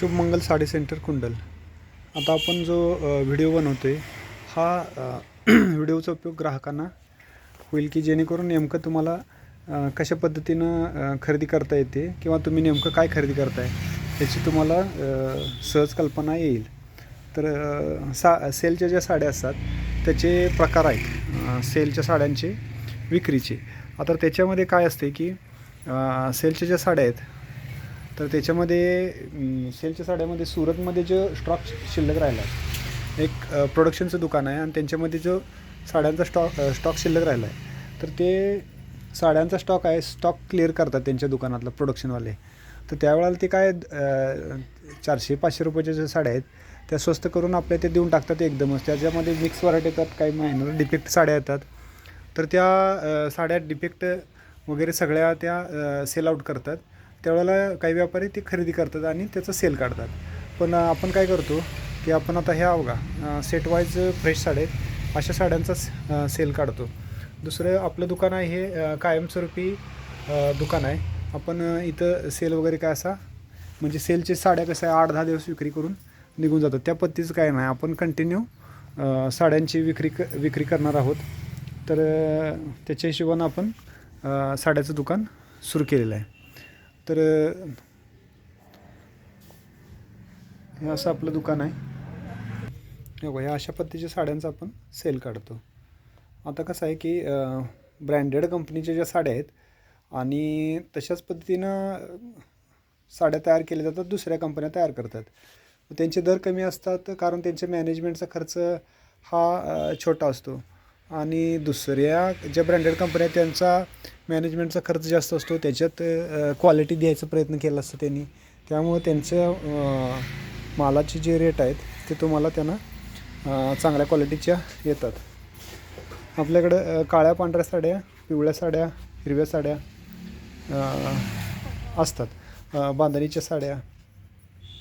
Shubhmangal sari centre कुंडल. आता आपण जो व्हिडिओ बनवतो आहे हा व्हिडिओचा उपयोग ग्राहकांना होईल की जेणेकरून नेमकं तुम्हाला कशा पद्धतीनं खरेदी करता येते किंवा तुम्ही नेमकं काय खरेदी करताय याची तुम्हाला सहज कल्पना येईल. तर सा सेलच्या ज्या साड्या असतात त्याचे प्रकार आहेत सेलच्या साड्यांचे विक्रीचे. आता त्याच्यामध्ये काय असते की सेलच्या ज्या साड्या आहेत तर त्याच्यामध्ये सेलच्या साड्यामध्ये सुरतमध्ये जो स्टॉक शिल्लक राहिला आहे एक प्रोडक्शनचं दुकान आहे आणि त्यांच्यामध्ये जो साड्यांचा स्टॉक स्टॉक शिल्लक राहिला आहे तर ते साड्यांचा स्टॉक आहे स्टॉक क्लिअर करतात त्यांच्या दुकानातलं प्रोडक्शनवाले तर त्यावेळेला ते काय चारशे पाचशे रुपयाच्या ज्या साड्या आहेत त्या स्वस्त करून आपल्या ते देऊन टाकतात एकदमच. त्याच्यामध्ये मिक्स व्हरायटी येतात काही मायनर डिफेक्ट साड्या येतात. तर त्या साड्या डिफेक्ट वगैरे सगळ्या त्या सेल आउट करतात. त्यावेळेला काही व्यापारी ते खरेदी करतात आणि त्याचं सेल काढतात. पण आपण काय करतो की आपण आता ह्या बघा सेट वाईज फ्रेश साड्या आहेत अशा साड्यांचा सेल काढतो. दुसरं आपलं दुकान आहे हे कायमस्वरूपी दुकान आहे. आपण इथं सेल वगैरे काय असा म्हणजे सेलचे साड्या कसं आहे आठ दहा दिवस विक्री करून निघून जातात. त्या पद्धतीचं काय नाही. आपण कंटिन्यू साड्यांची विक्री क विक्री करणार आहोत. तर त्याच्या हिशोबानं आपण साड्याचं दुकान सुरू केलेलं आहे. तर हे असं आपलं दुकान आहे. हे बघा, अशा पद्धतीच्या साड्यांचा आपण सेल काढतो. आता कसं आहे की ब्रँडेड कंपनीच्या ज्या साड्या आहेत आणि तशाच पद्धतीनं साड्या तयार केल्या जातात दुसऱ्या कंपन्या तयार करतात. त्यांचे दर कमी असतात कारण त्यांच्या मॅनेजमेंटचा खर्च हा छोटा असतो. आणि दुसऱ्या ज्या ब्रँडेड कंपन्या आहेत त्यांचा मॅनेजमेंटचा खर्च जास्त असतो. त्याच्यात क्वालिटी द्यायचा प्रयत्न केला असतो त्यांनी. त्यामुळं त्यांच्या मालाचे जे रेट आहेत ते तुम्हाला त्यांना चांगल्या क्वालिटीच्या येतात. आपल्याकडं काळ्या पांढऱ्या साड्या पिवळ्या साड्या हिरव्या साड्या असतात. बांधणीच्या साड्या